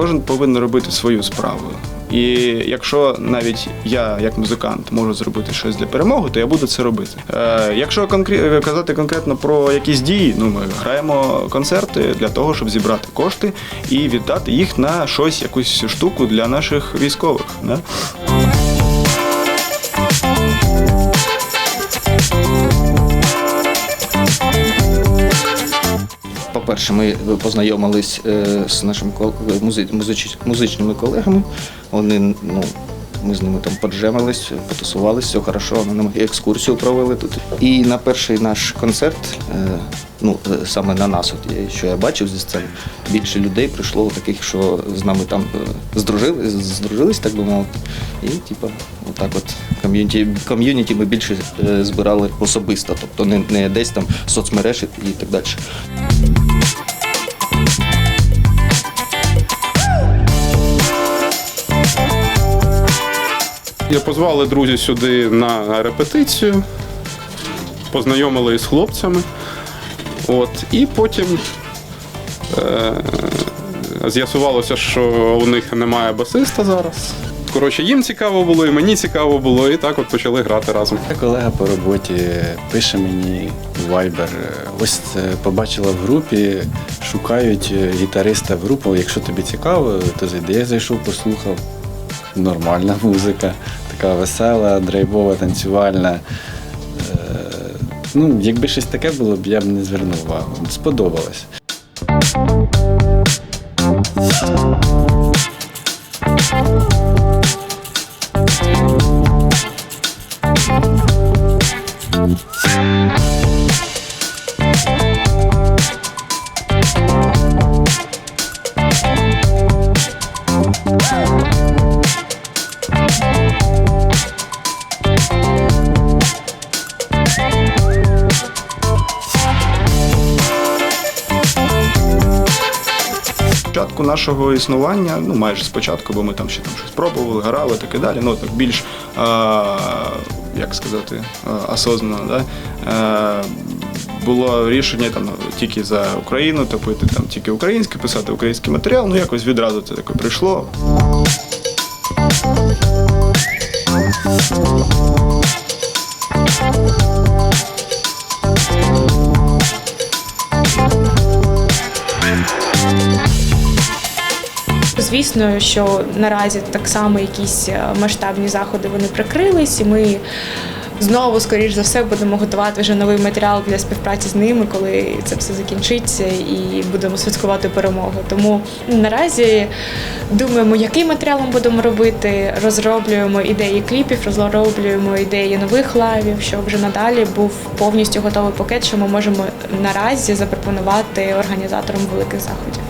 Кожен повинен робити свою справу. І якщо навіть я, як музикант, можу зробити щось для перемоги, то я буду це робити. Е, якщо конкре- казати конкретно про якісь дії, ну ми граємо концерти для того, щоб зібрати кошти і віддати їх на щось, якусь штуку для наших військових. Да? По-перше, ми познайомились е, з нашими музичними колегами. Вони, ну, ми з ними там поджемились, потусувалися, все хорошо, вони нам екскурсію провели тут. І на перший наш концерт, е, ну е, саме на нас, от що я бачив зі сцени, більше людей прийшло таких, що з нами там здружили, здружились, так би мовити. І типа, отак от ком'юніті, ком'юніті ми більше збирали особисто, тобто не, не десь там соцмереж і і так далі. Я позвали друзі сюди на репетицію, познайомили із хлопцями. От, і потім е, з'ясувалося, що у них немає басиста зараз. Коротше, їм цікаво було, і мені цікаво було, і так от почали грати разом. Колега по роботі пише мені в Viber. Ось е, побачила в групі, шукають е, гітариста в групу. Якщо тобі цікаво, то зайди. Я зайшов, послухав. Нормальна музика, така весела, драйвова, танцювальна. Е, Ну, якби щось таке було б, я б не звернув увагу. Сподобалось. Спочатку нашого існування, ну майже спочатку, бо ми там ще там щось пробували, грали так і далі. Ну так більш а, як сказати, а, осознанно, да? А, було рішення там тільки за Україну, топити там тільки українське, писати український матеріал. Ну якось відразу це таке прийшло. Звісно, що наразі так само якісь е, масштабні заходи вони прикрились, і ми знову, скоріш за все, будемо готувати вже новий матеріал для співпраці з ними, коли це все закінчиться, і будемо святкувати перемогу. Тому наразі думаємо, який матеріал ми будемо робити. Розроблюємо ідеї кліпів, розроблюємо ідеї нових лайвів, щоб вже надалі був повністю готовий пакет, що ми можемо наразі запропонувати організаторам великих заходів.